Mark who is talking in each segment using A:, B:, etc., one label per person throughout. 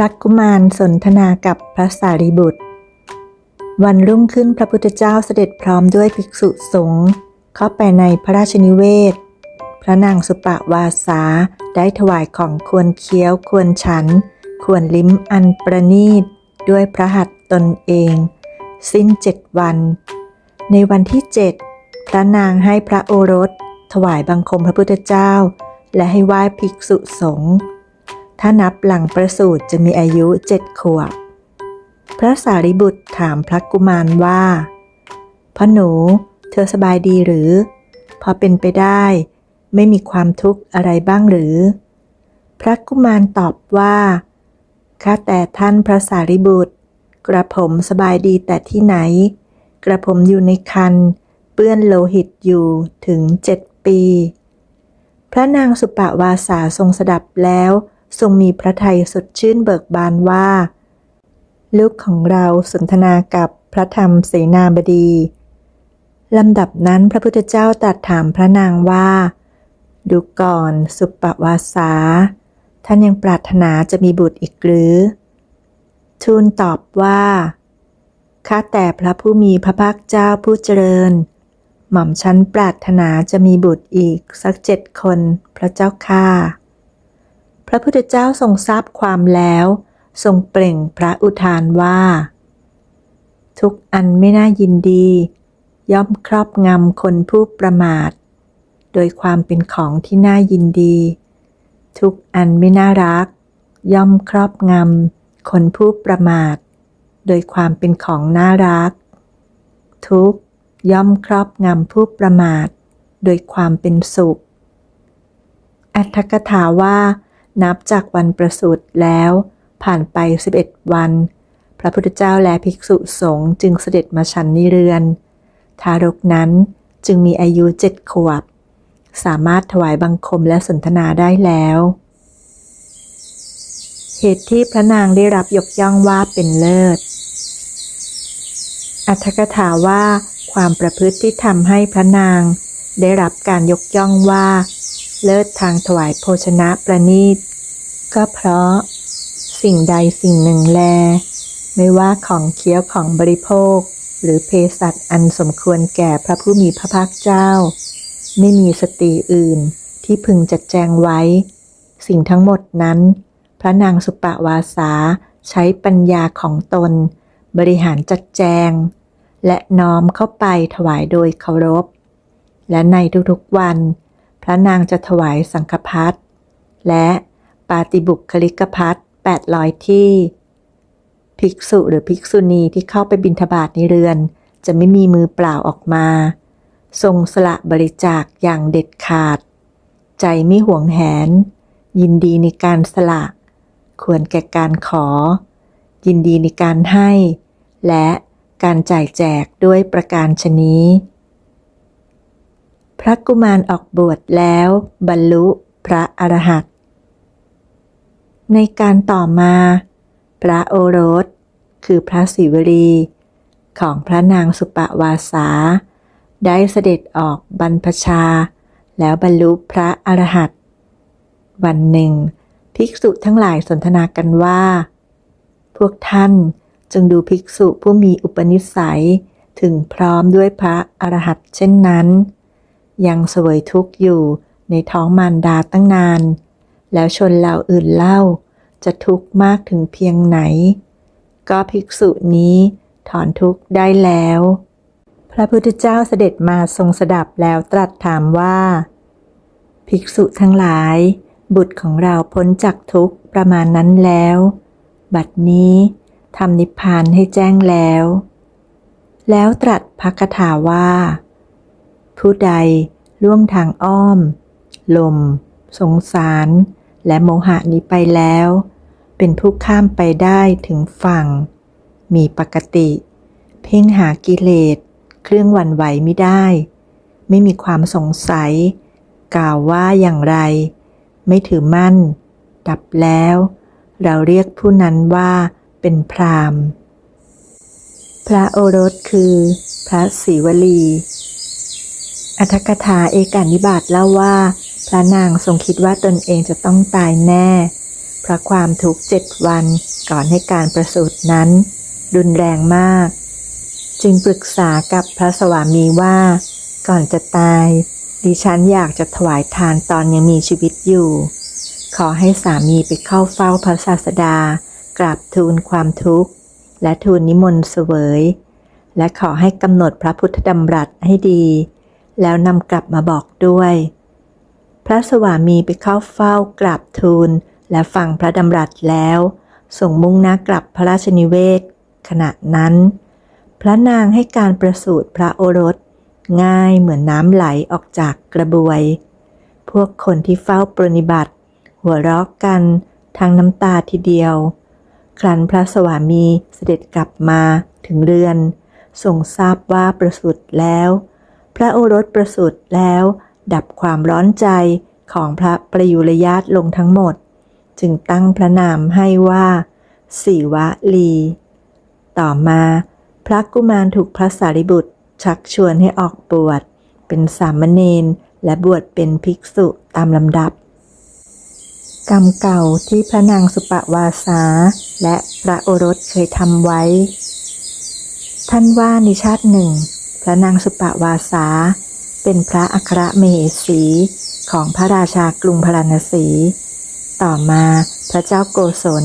A: ระกุมารสนทนากับพระสารีบุตร วันรุ่งขึ้นพระพุทธเจ้าเสด็จพร้อมด้วยภิกษุสงฆ์เข้าไปในพระราชนิเวศ พระนางสุปะวาสาได้ถวายของควรเคี้ยวควรฉัน ควรลิ้มอันประนีต ด้วยพระหัตตนเอง สิ้นเจ็ดวัน ในวันที่เจ็ดพระนางให้พระโอรส ถวายบังคมพระพุทธเจ้า และให้ไหว้ภิกษุสงฆ์ ถ้านับหลังประสูติจะมีอายุเจ็ดขวบ พระสารีบุตรถามพระกุมารว่าพ่อหนู เธอสบายดีหรือ พอเป็นไปได้ ไม่มีความทุกข์อะไรบ้างหรือ พระกุมารตอบว่า ข้าแต่ท่านพระสารีบุตร กระผมสบายดีแต่ที่ไหน กระผมอยู่ในคันเปื้อนโลหิตอยู่ถึงเจ็ดปี พระนางสุปวาสาทรงสดับแล้ว ทรงมีพระทัยสดชื่นเบิกบานว่า ลูกของเราสนทนากับพระธรรมเสนาบดีลำดับนั้นพระพุทธเจ้าตรัสถามพระนางว่า ดูก่อนสุปวาสา ท่านยังปรารถนาจะมีบุตรอีกหรือ ทูลตอบว่าข้าแต่พระผู้มีพระภาคเจ้าผู้เจริญ หม่อมฉันปรารถนาจะมีบุตรอีกสักเจ็ดคนพระเจ้าข้า พระพุทธเจ้าทรงทราบความแล้ว ทรงเปล่งพระอุทานว่า ทุกอันไม่น่ายินดี ย่อมครอบงำคนผู้ประมาท โดยความเป็นของที่น่ายินดี ทุกอันไม่น่ารัก ย่อมครอบงำคนผู้ประมาท โดยความเป็นของน่ารัก ทุกย่อมครอบงำผู้ประมาท โดยความเป็นสุข อัตถกถาว่า นับจากวันประสูติแล้ว ผ่านไป 11 วัน พระพุทธเจ้าและภิกษุสงฆ์จึงเสด็จมาฉันนิเรือน ทารกนั้นจึงมีอายุเจ็ดขวบ สามารถถวายบังคมและสนทนาได้แล้ว เหตุที่พระนางได้รับยกย่องว่าเป็นเลิศ อัตถกถาว่าความประพฤติที่ทำให้พระนาง ได้รับการยกย่องว่า เลิศทางถวายโภชนะประณีต ก็เพราะ สิ่งใดสิ่งหนึ่งแล ไม่ว่าของเคี้ยวของบริโภค หรือเภสัชอันสมควรแก่พระผู้มีพระภาคเจ้า ไม่มีสติอื่นที่พึงจัดแจงไว้ สิ่งทั้งหมดนั้น พระนางสุปวาสาใช้ปัญญาของตน บริหารจัดแจง และน้อมเข้าไปถวายโดยเคารพ และในทุกๆวัน พระนางจะถวายสังฆพัดและ ปาติบุคลิกพัด800ที่ ภิกษุหรือภิกษุณีที่เข้าไปบิณฑบาตในเรือน จะไม่มีมือเปล่าออกมา ทรงสละบริจาคอย่างเด็ดขาด ใจไม่หวงแหน ยินดีในการสละ ควรแก่การขอ ยินดีในการให้ และการจ่ายแจกด้วยประการชนี้พระกุมารออกบวชแล้วบรรลุพระอรหันต์ ในการต่อมา พระโอรส คือพระศิวลี ของพระนางสุปวาสา ได้เสด็จออกบรรพชา แล้วบรรลุพระอรหันต์วันหนึ่ง ภิกษุทั้งหลายสนทนากันว่า พวกท่านจงดูภิกษุผู้มีอุปนิสัยถึงพร้อมด้วยพระอรหันต์เช่นนั้น ยังเสวยทุกข์อยู่ในท้องมารดาตั้งนาน แล้วชนเหล่าอื่นเล่า จะทุกข์มากถึงเพียงไหน ก็ภิกษุนี้ถอนทุกข์ได้แล้ว พระพุทธเจ้าเสด็จมาทรงสดับแล้วตรัสถามว่า ภิกษุทั้งหลาย บุตรของเราพ้นจากทุกข์ประมาณนั้นแล้ว บัดนี้ทำนิพพานให้แจ้งแล้ว แล้วตรัสพระคาถาว่า ผู้ใดล่วงทางอ้อม ลม สงสาร และโมหะนี้ไปแล้ว เป็นผู้ข้ามไปได้ถึงฝั่ง มีปกติ เพ่งหากิเลส เครื่องหวั่นไหวไม่ได้ ไม่มีความสงสัย กล่าวว่าอย่างไร ไม่ถือมั่น ดับแล้ว เราเรียกผู้นั้นว่าเป็นพรามพระโอรสคือพระศิวลี อัตถกถาเอกานิบาตเล่าว่า พระนางทรงคิดว่าตนเองจะต้องตายแน่ เพราะความทุกข์เจ็ดวันก่อนให้การประสูตินั้น รุนแรงมาก จึงปรึกษากับพระสวามีว่า ก่อนจะตาย ดิฉันอยากจะถวายทานตอนยังมีชีวิตอยู่ ขอให้สามีไปเข้าเฝ้าพระศาสดากราบทูลความทุกข์ และทูลนิมนต์เสวย และขอให้กำหนดพระพุทธดำรัสให้ดี แล้วนำกลับมาบอกด้วย พระสวามีไปเข้าเฝ้ากราบทูล และฟังพระดำรัสแล้วส่งมุ่งหน้ากลับพระราชนิเวศ ขณะนั้น พระนางให้การประสูติพระโอรส ง่ายเหมือนน้ำไหลออกจากกระบวย พวกคนที่เฝ้าปรนิบัติ หัวเราะกันทางน้ำตาทีเดียว ครั้นพระสวามีเสด็จกลับมาถึงเรือนทรงทราบว่าประสูติแล้ว พระโอรสประสูติแล้ว ดับความร้อนใจของพระประยุรญาตลงทั้งหมด จึงตั้งพระนามให้ว่าสีวะลี ต่อมา พระกุมารถูกพระสารีบุตรชักชวนให้ออกบวชเป็นสามเณรและบวชเป็นภิกษุตามลำดับ กรรมเก่าที่พระนางสุปวาสา และพระโอรสเคยทำไว้ ท่านว่าในชาติหนึ่ง พระนางสุปวาสา เป็นพระอัครมเหสี ของพระราชากรุงพาราณสี ต่อมาพระเจ้าโกศล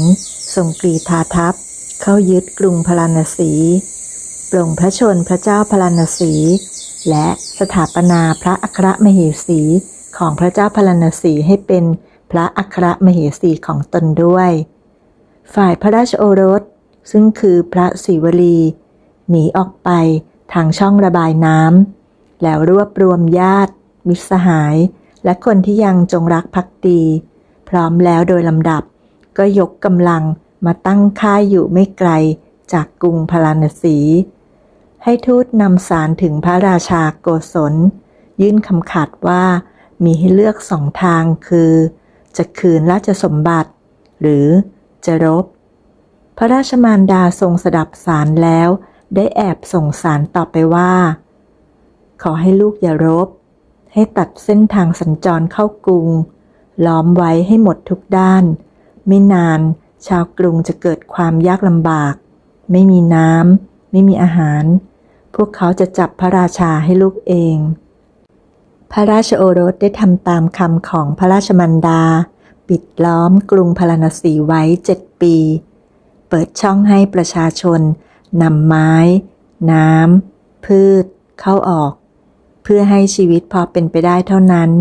A: ทรงกรีธาทัพ เข้ายึดกรุงพาราณสีปลงพระชนพระเจ้าพาราณสี และสถาปนาพระอัครมเหสีของพระเจ้าพาราณสีให้เป็นพระอัครมเหสีของตนด้วย ฝ่ายพระราชโอรสซึ่งคือพระศิวลี หนีออกไปทางช่องระบายน้ำ แล้วรวบรวมญาติ มิตรสหาย และคนที่ยังจงรักภักดี พร้อมแล้วโดยลำดับ ก็ยกกำลังมาตั้งค่ายอยู่ไม่ไกลจากกรุงพาราณสี ให้ทูตนำสารถึงพระราชาโกศล ยื่นคำขาดว่ามีให้เลือกสองทางคือ จะคืนราชสมบัติ หรือจะรบ พระราชมารดาทรงสดับสารแล้ว ได้แอบส่งสารต่อไปว่า ขอให้ลูกอย่ารบ ให้ตัดเส้นทางสัญจรเข้ากรุง ล้อมไว้ให้หมดทุกด้าน ไม่นานชาวกรุงจะเกิดความยากลำบาก ไม่มีน้ำไม่มีอาหาร พวกเขาจะจับพระราชาให้ลูกเอง พระราชโอรสได้ทำตามคำของพระราชมันดา ปิดล้อมกรุงพาราณสีไว้เจ็ดปี เปิดช่องให้ประชาชนนำไม้ น้ำพืช เข้าออก เพื่อให้ชีวิตพอเป็นไปได้เท่านั้น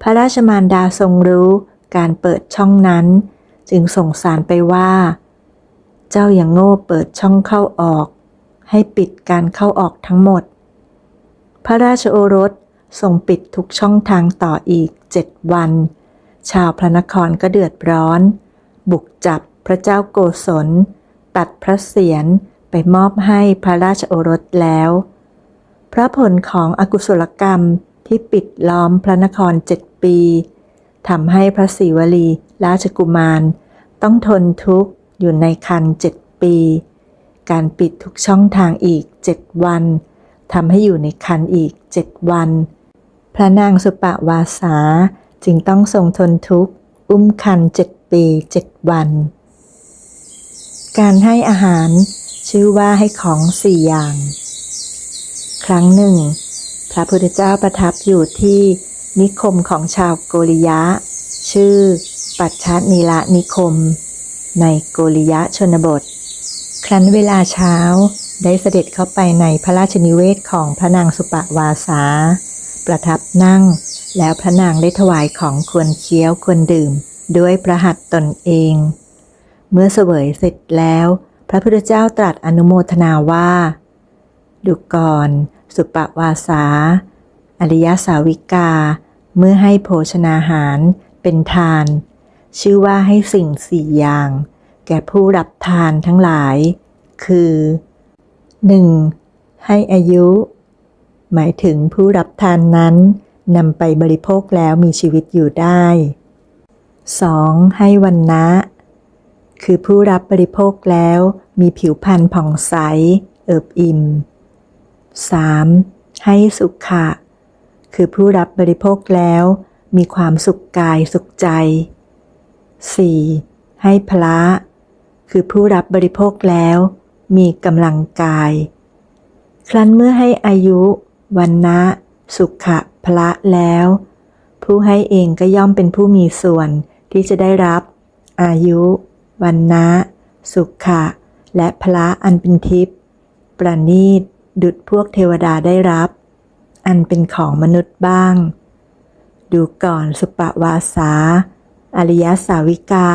A: พระราชมารดาทรงรู้การเปิดช่องนั้น จึงส่งสารไปว่า เจ้าอย่างโง่เปิดช่องเข้าออก ให้ปิดการเข้าออกทั้งหมด พระราชโอรสทรงปิดทุกช่องทางต่ออีกเจ็ดวัน ชาวพระนครก็เดือดร้อน บุกจับพระเจ้าโกศล ตัดพระเศียรไปมอบให้พระราชโอรสแล้ว พระผลของอกุศลกรรมที่ปิดล้อมพระนครเจ็ดปีทำให้พระศิวลีราชกุมาร ต้องทนทุกข์อยู่ในคันเจ็ดปี การปิดทุกช่องทางอีกเจ็ดวันทำให้อยู่ในคันอีกเจ็ดวัน พระนางสุปะวาสาจึงต้องทรงทนทุกข์ อุ้มคันเจ็ดปีเจ็ดวัน การให้อาหารชื่อว่าให้ของสี่อย่าง ครั้งหนึ่ง พระพุทธเจ้าประทับอยู่ที่นิคมของชาวโกริยะ ชื่อ ปัจฉนีละนิคม ในโกริยะชนบท ครั้นเวลาเช้าได้เสด็จเข้าไปในพระราชนิเวศของพระนางสุปวาสา ประทับนั่ง แล้วพระนางได้ถวายของควรเคี้ยวควรดื่ม ด้วยพระหัตตนเอง เมื่อเสวยเสร็จแล้ว พระพุทธเจ้าตรัสอนุโมทนาว่า ดูก่อนสุปวาสา อริยสาวิกา เมื่อให้โภชนาหารเป็นทาน ชื่อว่าให้สิ่งสี่อย่าง แก่ผู้รับทานทั้งหลาย คือ 1. ให้อายุ หมายถึงผู้รับทานนั้นนำไปบริโภคแล้วมีชีวิตอยู่ได้ 2. ให้วันนะคือผู้รับบริโภคแล้วมีผิวพรรณผ่องใส เอิบอิ่ม 3. ให้สุขะ คือผู้รับบริโภคแล้วมีความสุขกายสุขใจ 4. ให้พระคือผู้รับบริโภคแล้ว มีกำลังกาย ครั้นเมื่อให้อายุวันนะสุขะพละแล้ว ผู้ให้เองก็ย่อมเป็นผู้มีส่วนที่จะได้รับ อายุวันนะสุขะ และพละอันเป็นทิพย์ประณีต ดุดพวกเทวดาได้รับ อันเป็นของมนุษย์บ้าง ดูก่อนสุปวาสา อริยสาวิกา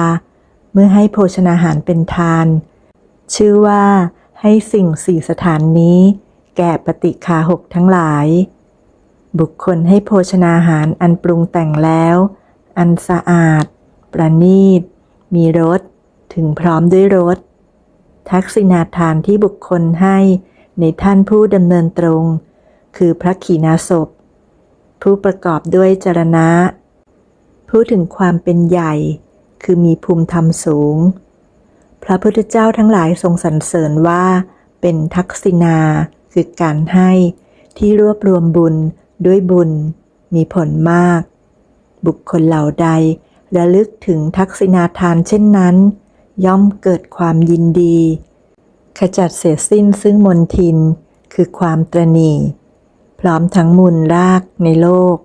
A: เมื่อให้โภชนาหารเป็นทาน ชื่อว่าให้สิ่งสี่สถานนี้ แก่ปฏิคาหกทั้งหลาย บุคคลให้โภชนาหารอันปรุงแต่งแล้ว อันสะอาด ประณีต มีรส ถึงพร้อมด้วยรสทักษิณาทานที่บุคคลให้ ในท่านผู้ดำเนินตรง คือพระขีณาสพ ผู้ประกอบด้วยจรณะพูดถึงความเป็นใหญ่ คือมีภูมิธรรมสูง พระพุทธเจ้าทั้งหลายทรงสรรเสริญว่า เป็นทักษิณาคือการให้ที่รวบรวมบุญด้วยบุญ มีผลมาก บุคคลเหล่าใดระลึกถึงทักษิณาทานเช่นนั้น ย่อมเกิดความยินดี ขจัดเสียสิ้นซึ่งมนทิน คือความตรณีพร้อมทั้งมูลรากในโลก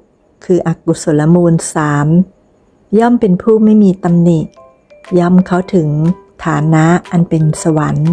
A: คืออกุศลมูลสามย่อมเป็นผู้ไม่มีตำหนิ ย่อมเขาถึงฐานะอันเป็นสวรรค์